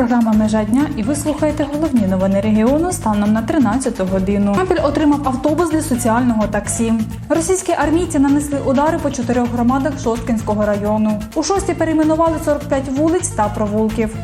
програма Межа дня і ви слухаєте головні новини регіону станом на 13 годину. Мапіль отримав автобус для соціального таксі. Російські армійці нанесли удари по чотирьох громадах Шосткинського району. У шості перейменували 45 вулиць та провулків.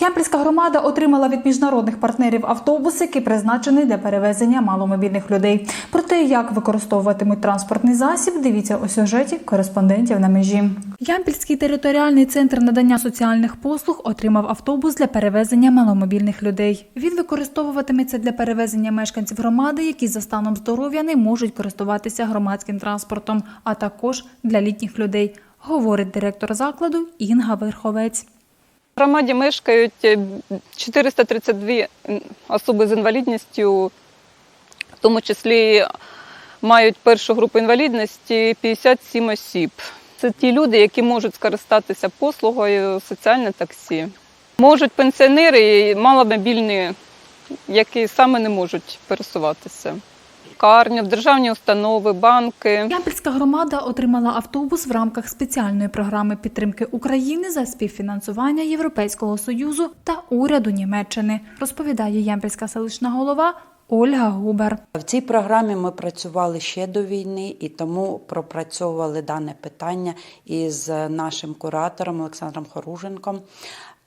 Ямпільська громада отримала від міжнародних партнерів автобус, який призначений для перевезення маломобільних людей. Про те, як використовуватимуть транспортний засіб, дивіться у сюжеті кореспондентів на межі. Ямпільський територіальний центр надання соціальних послуг отримав автобус для перевезення маломобільних людей. Він використовуватиметься для перевезення мешканців громади, які за станом здоров'я не можуть користуватися громадським транспортом, а також для літніх людей, говорить директор закладу Інга Верховець. В громаді мешкають е, 432 особи з інвалідністю, в тому числі мають першу групу інвалідності 57 осіб. Це ті люди, які можуть скористатися послугою соціальне таксі. Можуть пенсіонери і маломобільні, які саме не можуть пересуватися. Карня, в державні установи, банки. Ямпільська громада отримала автобус в рамках спеціальної програми підтримки України за співфінансування Європейського союзу та уряду Німеччини, розповідає Ямпільська селищна голова Ольга Губер. В цій програмі ми працювали ще до війни і тому пропрацьовували дане питання із нашим куратором Олександром Хоруженком.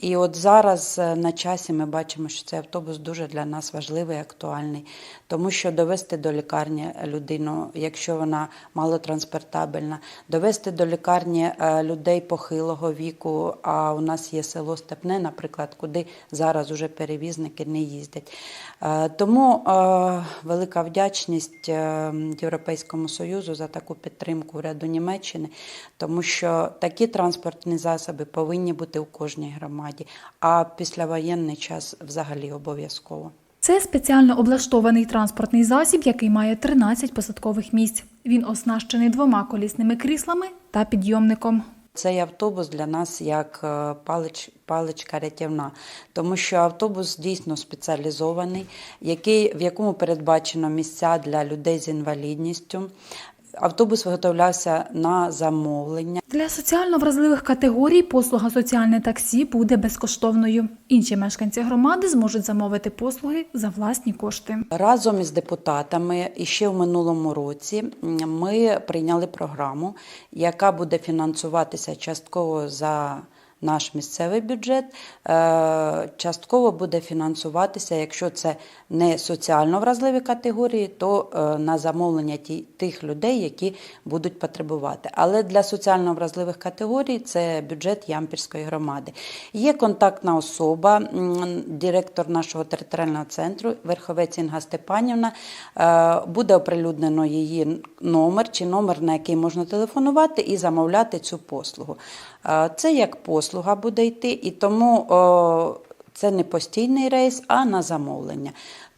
І от зараз е, на часі ми бачимо, що цей автобус дуже для нас важливий і актуальний, тому що довести до лікарні людину, якщо вона малотранспортабельна, довести до лікарні е, людей похилого віку. А у нас є село Степне, наприклад, куди зараз уже перевізники не їздять. Е, Тому е, велика вдячність е, Європейському Союзу за таку підтримку уряду Німеччини, тому що такі транспортні засоби повинні бути у кожній громаді, а післявоєнний час взагалі обов'язково. Це спеціально облаштований транспортний засіб, який має 13 посадкових місць. Він оснащений двома колісними кріслами та підйомником. Цей автобус для нас як е, палич, паличка рятівна, тому що автобус дійсно спеціалізований, який, в якому передбачено місця для людей з інвалідністю. Автобус виготовлявся на замовлення. Для соціально вразливих категорій послуга соціальне таксі буде безкоштовною. Інші мешканці громади зможуть замовити послуги за власні кошти. Разом із депутатами і ще в минулому році ми прийняли програму, яка буде фінансуватися частково за наш місцевий бюджет, е, частково буде фінансуватися, якщо це не соціально вразливі категорії, то е, на замовлення тих людей, які будуть потребувати. Але для соціально вразливих категорій це бюджет Ямпільської громади. Є контактна особа, директор нашого територіального центру, Верховець Інга Степанівна. Е, Буде оприлюднено її номер чи номер, на який можна телефонувати і замовляти цю послугу. Це як послуга буде йти, і тому це не постійний рейс, а на замовлення.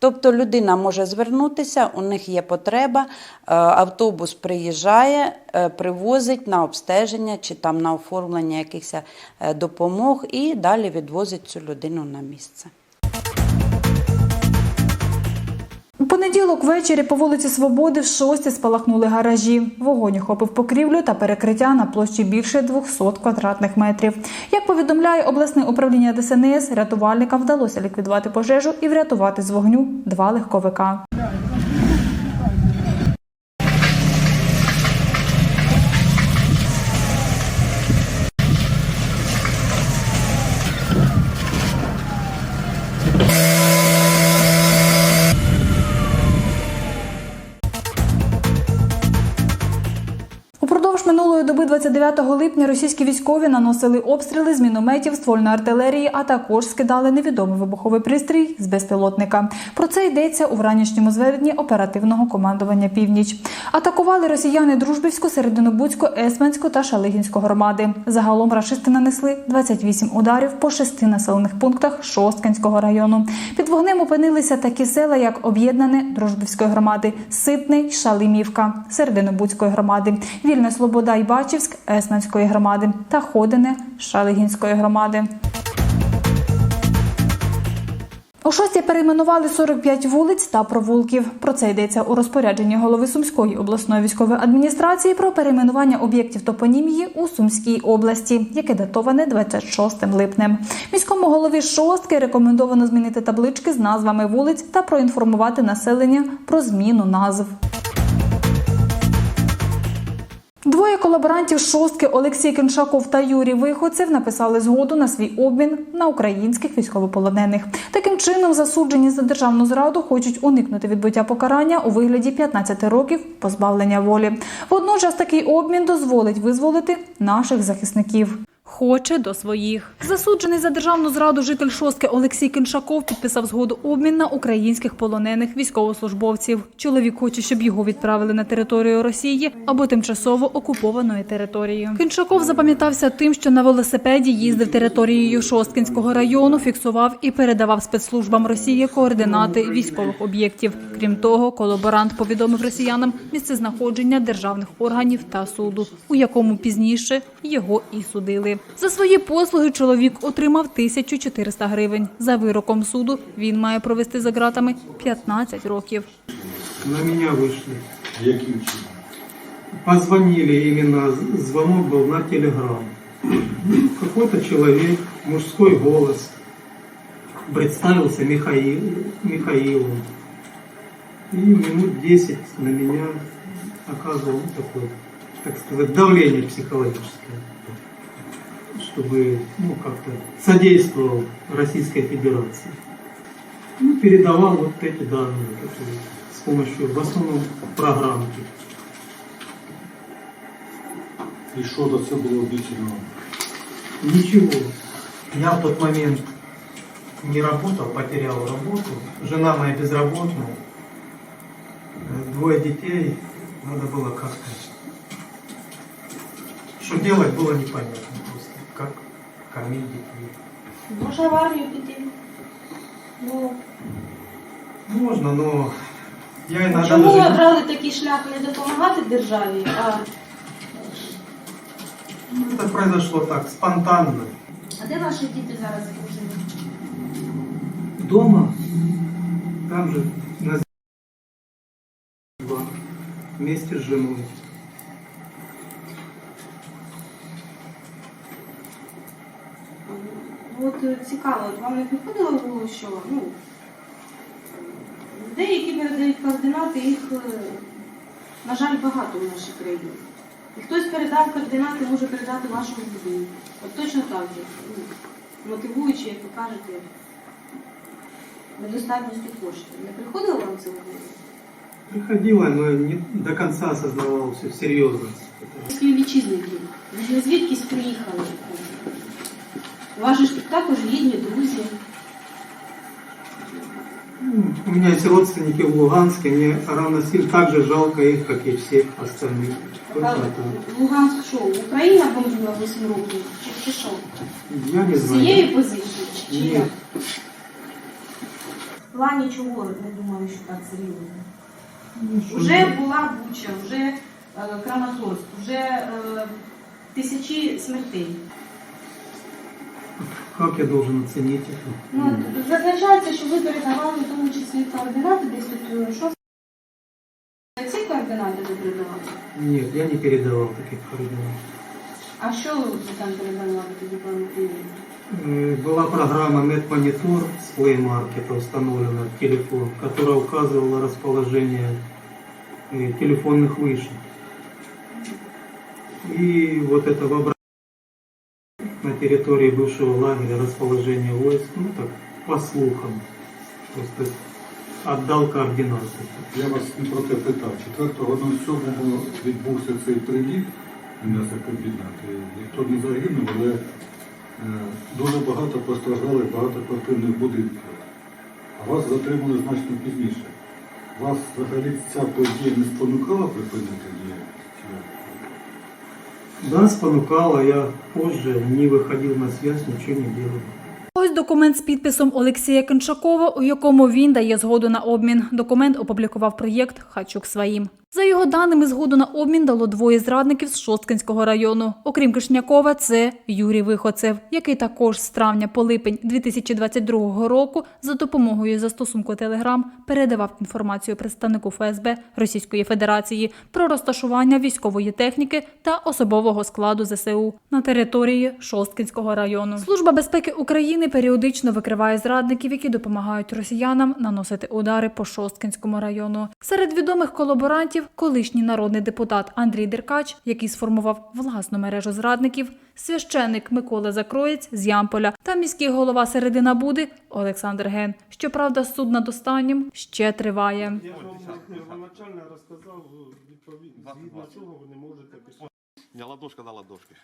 Тобто людина може звернутися, у них є потреба, е, автобус приїжджає, е, привозить на обстеження чи там на оформлення якихось е, допомог і далі відвозить цю людину на місце. Понеділок ввечері по вулиці Свободи в шості спалахнули гаражі. Вогонь охопив покрівлю та перекриття на площі більше 200 квадратних метрів. Як повідомляє обласне управління ДСНС, рятувальникам вдалося ліквідувати пожежу і врятувати з вогню два легковика. 29 липня російські військові наносили обстріли з мінометів, ствольної артилерії, а також скидали невідомий вибуховий пристрій з безпілотника. Про це йдеться у вранішньому зведенні оперативного командування Північ. Атакували росіяни Дружбівську, Серединобудську, Есменську та Шалигінську громади. Загалом рашисти нанесли 28 ударів по шести населених пунктах Шосткинського району. Під вогнем опинилися такі села, як Об'єднане Дружбівської громади, Ситний, Шалимівка, Серединобудської громади, Вільна Слобода і Бачівськ Есменської громади та Ходине Шалигінської громади. У шості перейменували 45 вулиць та провулків. Про це йдеться у розпорядженні голови Сумської обласної військової адміністрації про перейменування об'єктів топонімії у Сумській області, яке датоване 26 липнем. Міському голові шостки рекомендовано змінити таблички з назвами вулиць та проінформувати населення про зміну назв. Двоє колаборантів шостки Олексій Кіншаков та Юрій Виходцев написали згоду на свій обмін на українських військовополонених. Таким чином, засуджені за державну зраду хочуть уникнути відбуття покарання у вигляді 15 років позбавлення волі. Водночас такий обмін дозволить визволити наших захисників. Хоче до своїх засуджений за державну зраду житель шостки Олексій Кеншаков підписав згоду обмін на українських полонених військовослужбовців. Чоловік хоче, щоб його відправили на територію Росії або тимчасово окупованої території. Кеншаков запам'ятався тим, що на велосипеді їздив територією Шосткинського району, фіксував і передавав спецслужбам Росії координати військових об'єктів. Крім того, колаборант повідомив росіянам місце знаходження державних органів та суду, у якому пізніше його і судили. За свої послуги чоловік отримав 1400 гривень. За вироком суду він має провести за ґратами 15 років. На меня вышли. Яким чином? Позвонили именно, звонок был на телеграм. Какой-то человек, мужской голос, представился Михаил, Михаилом. И минут 10 на меня оказывал ну, такое, так сказать, давление психологическое, Чтобы ну, как-то содействовал Российской Федерации. Ну, передавал вот эти данные, которые с помощью, в основном, программки. І що за це було обіцяно? Ничего. Я в тот момент не работал, потерял работу. Жена моя безработная. Двое детей. Надо было как-то... Что делать было непонятно. Как кормить детей. Може в армію піти. Ну, Можно, но я иногда чому ви даже... обрали такий шлях не допомагати державі, а, Ну, Это произошло так, спонтанно. а де ваші діти зараз живуть? Дома, там же, на два, вместе с женой. От е, цікаво, от вам не приходило в голову, що ну, людей, які передають координати, їх, е, на жаль, багато в нашій країні. І хтось передав координати, може передати вашому будинку. От точно так же. Ну, мотивуючи, як ви кажете, недостатністю коштів. Не приходило вам це в голову? Приходила, но не до конца осознавал всю серьезность. этого. Співвітчизники, звідкись приїхали. У вас же ж також рідні, друзі. Ну, У меня есть родственники в Луганске, мне равно сильно так же жалко их, как и всех остальных. А так. Луганськ що, Україна бомбила 8 років? Чи, чи що? Я не З цієї знаю. позиції? Чи Ні. як? В плані чого не думаю, що так серйозно? Вже була Буча, вже е, Краматорськ, вже е, тисячі смертей. Как я должен оценить это? Ну, зазначається, що ви передавали в тому числі координати десь тут е, що ці координати ви передавали? Нет, я не передавал таких координат. А що ви там передавали тоді пану Києві? Э, Была программа NetMonitor с Play Market установлена в телефон, которая указывала расположение э, телефонных вышек. И вот это в на территории бывшего лагеря расположение войск, ну так, по слухам, просто отдал координаты. Я вас не про те питав. 4.07 відбувся цей приліт м'ясокомбінати. Ніхто не загинув, але е, дуже багато постраждали багатоквартирних будинків. А вас затримали значно пізніше. Вас взагалі ця подія не спонукала припинити діяльність? Чи як? Я позже не виходив на связь, нічого не робив. Ось документ з підписом Олексія Кеншакова, у якому він дає згоду на обмін. Документ опублікував проєкт Хачук своїм. За його даними, згоду на обмін дало двоє зрадників з Шосткинського району. Окрім Кишнякова, це Юрій Виходцев, який також з травня по липень 2022 року за допомогою застосунку Телеграм передавав інформацію представнику ФСБ Російської Федерації про розташування військової техніки та особового складу ЗСУ на території Шосткинського району. Служба безпеки України періодично викриває зрадників, які допомагають росіянам наносити удари по Шосткинському району. Серед відомих колаборантів колишній народний депутат Андрій Деркач, який сформував власну мережу зрадників, священник Микола Закроєць з Ямполя та міський голова Середина Буди Олександр Ген. Щоправда, суд над останнім ще триває. Я вам первоначально розказав відповідь, згідно чого ви не можете писати. Не ладошка на ладошки.